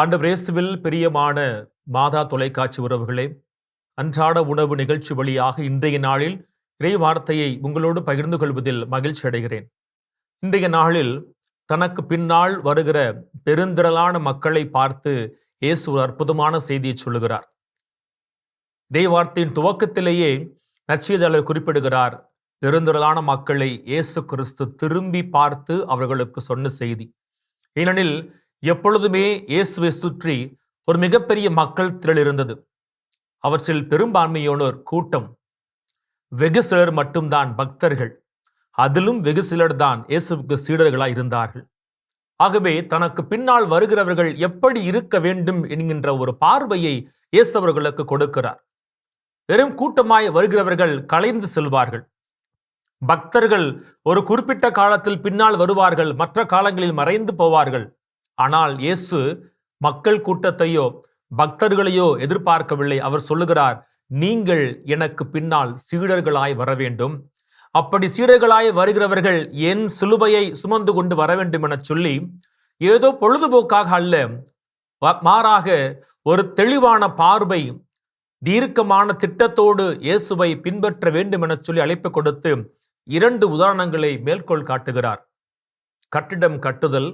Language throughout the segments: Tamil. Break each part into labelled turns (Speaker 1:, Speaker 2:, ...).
Speaker 1: ஆண்டு பிரேசுவில் பிரியமான மாதா தொலைக்காட்சி உறவுகளே அன்றாட உணவு நிகழ்ச்சி வழியாக இன்றைய நாளில் இறை வார்த்தையை உங்களோடு பகிர்ந்து கொள்வதில் மகிழ்ச்சி அடைகிறேன். இன்றைய நாளில் தனக்கு பின்னால் வருகிற பெருந்திரளான மக்களை பார்த்து இயேசு ஒரு அற்புதமான செய்தியை சொல்லுகிறார். இறை வார்த்தையின் துவக்கத்திலேயே நச்சியதாளர் குறிப்பிடுகிறார் பெருந்திரளான மக்களை இயேசு கிறிஸ்து திரும்பி பார்த்து அவர்களுக்கு சொன்ன செய்தி. ஏனெனில் எப்பொழுதுமே இயேசுவை சுற்றி ஒரு மிகப்பெரிய மக்கள் திரள் இருந்தது. அவற்றில் பெரும்பான்மையோனோர் கூட்டம். வெகு சிலர் மட்டும்தான் பக்தர்கள். அதிலும் வெகு சிலர் தான் இயேசுவுக்கு சீடர்களாய் இருந்தார்கள். ஆகவே தனக்கு பின்னால் வருகிறவர்கள் எப்படி இருக்க வேண்டும் என்கின்ற ஒரு பார்வையை இயேசு அவர்களுக்கு கொடுக்கிறார். வெறும் கூட்டமாய் வருகிறவர்கள் கலைந்து செல்வார்கள். பக்தர்கள் ஒரு குறிப்பிட்ட காலத்தில் பின்னால் வருவார்கள் மற்ற காலங்களில் மறைந்து போவார்கள். ஆனால் இயேசு மக்கள் கூட்டத்தையோ பக்தர்களையோ எதிர்பார்க்கவில்லை. அவர் சொல்லுகிறார் நீங்கள் எனக்கு பின்னால் சீடர்களாய் வர வேண்டும் அப்படி சீடர்களாய் வருகிறவர்கள் என் சிலுவையை சுமந்து கொண்டு வர வேண்டும் என சொல்லி ஏதோ பொழுதுபோக்காக அல்ல வ- மாறாக ஒரு தெளிவான பார்வை தீர்க்கமான திட்டத்தோடு இயேசுவை பின்பற்ற வேண்டும் என சொல்லி அழைப்பு கொடுத்து இரண்டு உதாரணங்களை மேற்கோள் காட்டுகிறார். கட்டிடம் கட்டுதல்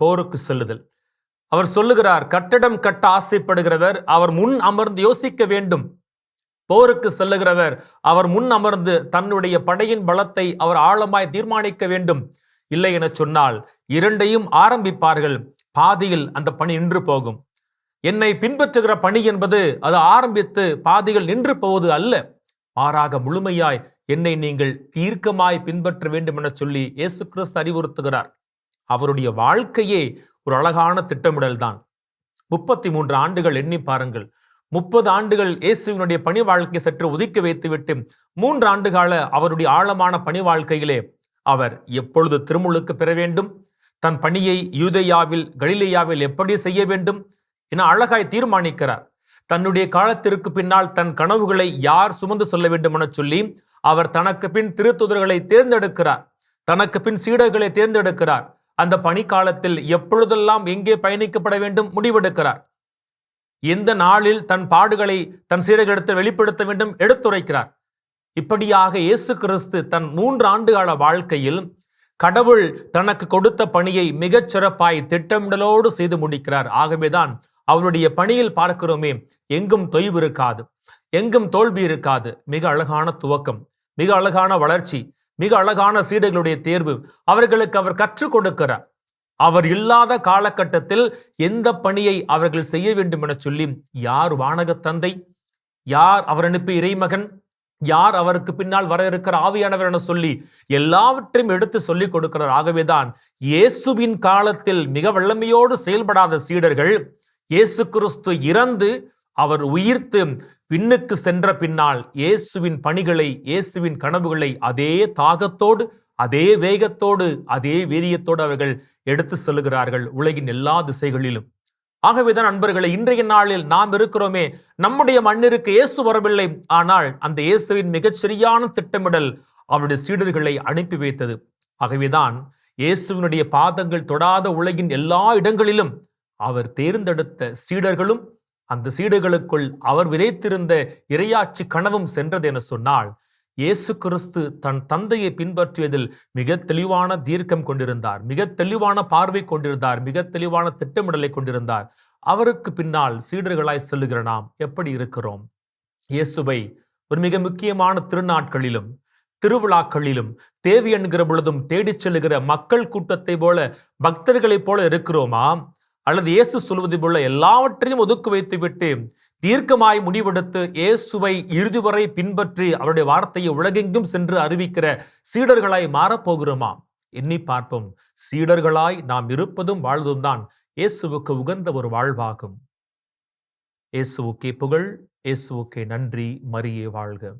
Speaker 1: போருக்கு செல்லுதல். அவர் சொல்லுகிறார் கட்டடம் கட்ட ஆசைப்படுகிறவர் அவர் முன் அமர்ந்து யோசிக்க வேண்டும். போருக்கு செல்லுகிறவர் அவர் முன் அமர்ந்து தன்னுடைய படையின் பலத்தை அவர் ஆழமாய் தீர்மானிக்க வேண்டும். இல்லை என சொன்னால் இரண்டையும் ஆரம்பிப்பார்கள். பாதியில் அந்த பணி நின்று போகும். என்னை பின்பற்றுகிற பணி என்பது அது ஆரம்பித்து பாதிகள் நின்று போவது அல்ல. மாறாக முழுமையாய் என்னை நீங்கள் தீர்க்கமாய் பின்பற்ற வேண்டும் என சொல்லி இயேசு கிறிஸ்து அறிவுறுத்துகிறார். அவருடைய வாழ்க்கையே ஒரு அழகான திட்டமிடல் தான் முப்பத்தி மூன்று ஆண்டுகள் எண்ணி பாருங்கள். முப்பது ஆண்டுகள் இயேசுவினுடைய பணி வாழ்க்கை சற்று ஒதுக்கி வைத்துவிட்டு மூன்று ஆண்டு கால அவருடைய ஆழமான பணி வாழ்க்கையிலே அவர் எப்பொழுது திருமுழுக்கு பெற வேண்டும்? தன் பணியை யூதையாவில் கலிலேயாவில் எப்படி செய்ய வேண்டும்? என அழகாய் தீர்மானிக்கிறார். தன்னுடைய காலத்திற்கு பின்னால் தன் கனவுகளை யார் சுமந்து சொல்ல வேண்டும் என சொல்லி அவர் தனக்கு பின் திருத்துதர்களை தேர்ந்தெடுக்கிறார். தனக்கு பின் சீடர்களை தேர்ந்தெடுக்கிறார். அந்த பணிக்காலத்தில் எப்பொழுதெல்லாம் எங்கே பயணிக்கப்பட வேண்டும் முடிவெடுக்கிறார்? எந்த நாளில் தன் பாடுகளை தன் சீரகெடுத்து வெளிப்படுத்த வேண்டும் எடுத்துரைக்கிறார்? இப்படியாக இயேசு கிறிஸ்து தன் மூன்று ஆண்டுகால வாழ்க்கையில் கடவுள் தனக்கு கொடுத்த பணியை மிகச் சிறப்பாய் திட்டமிடலோடு செய்து முடிக்கிறார். ஆகவேதான் அவருடைய பணியில் பார்க்கிறோமே எங்கும் தொய்வு இருக்காது எங்கும் தோல்வி இருக்காது. மிக அழகான துவக்கம் மிக அழகான வளர்ச்சி மிக அழகான சீடர்களுடைய தேர்வு. அவர்களுக்கு அவர் கற்றுக் கொடுக்கிறார். அவர் இல்லாத காலகட்டத்தில் எந்த பணியை அவர்கள் செய்ய வேண்டும் என சொல்லி யார் வானக தந்தை? யார் அவர் அனுப்பிய இறைமகன்? யார் அவருக்கு பின்னால் வர இருக்கிற ஆவியானவர் என சொல்லி எல்லாவற்றையும் எடுத்து சொல்லிக் கொடுக்கிறார். ஆகவேதான் இயேசுவின் காலத்தில் மிக வல்லமையோடு செயல்படாத சீடர்கள் இயேசு கிறிஸ்து இறந்து அவர் உயிர்த்து பின்னுக்கு சென்ற பின்னால் இயேசுவின் பணிகளை இயேசுவின் கனவுகளை அதே தாகத்தோடு அதே வேகத்தோடு அதே வீரியத்தோடு அவர்கள் எடுத்து செல்கிறார்கள் உலகின் எல்லா திசைகளிலும். ஆகவேதான் அன்பர்களை இன்றைய நாளில் நாம் இருக்கிறோமே நம்முடைய மண்ணிற்கு இயேசு வரவில்லை ஆனால் அந்த இயேசுவின் மிகச்சரியான திட்டமிடல் அவருடைய சீடர்களை அனுப்பி வைத்தது. ஆகவேதான் இயேசுவினுடைய பாதங்கள் தொடாத உலகின் எல்லா இடங்களிலும் அவர் தேர்ந்தெடுத்த சீடர்களும் அந்த சீடுகளுக்குள் அவர் விதைத்திருந்த இரையாட்சி கனவும் சென்றது என சொன்னால் இயேசு கிறிஸ்து தன் தந்தையை பின்பற்றியதில் மிக தெளிவான தீர்க்கம் கொண்டிருந்தார் மிக தெளிவான பார்வை கொண்டிருந்தார் மிக தெளிவான திட்டமிடலை கொண்டிருந்தார். அவருக்கு பின்னால் சீடர்களாய் செல்லுகிற நாம் எப்படி இருக்கிறோம்? இயேசுவை ஒரு மிக முக்கியமான திருநாட்களிலும் திருவிழாக்களிலும் தேவி என்கிற பொழுதும் தேடிச் செல்லுகிற மக்கள் கூட்டத்தை போல பக்தர்களைப் போல இருக்கிறோமா? அல்லது இயேசு சொல்வது போல எல்லாவற்றையும் ஒதுக்கி வைத்துவிட்டு தீர்க்கமாய் முடிவெடுத்து இயேசுவை இறுதி வரை பின்பற்றி அவருடைய வார்த்தையை உலகெங்கும் சென்று அறிவிக்கிற சீடர்களாய் மாறப்போகிறோமா? எண்ணி பார்ப்போம். சீடர்களாய் நாம் இருப்பதும் வாழ்வதும் தான் இயேசுவுக்கு உகந்த ஒரு வாழ்வாகும். இயேசுவுக்கே புகழ் இயேசுவுக்கே நன்றி மரியே வாழ்க.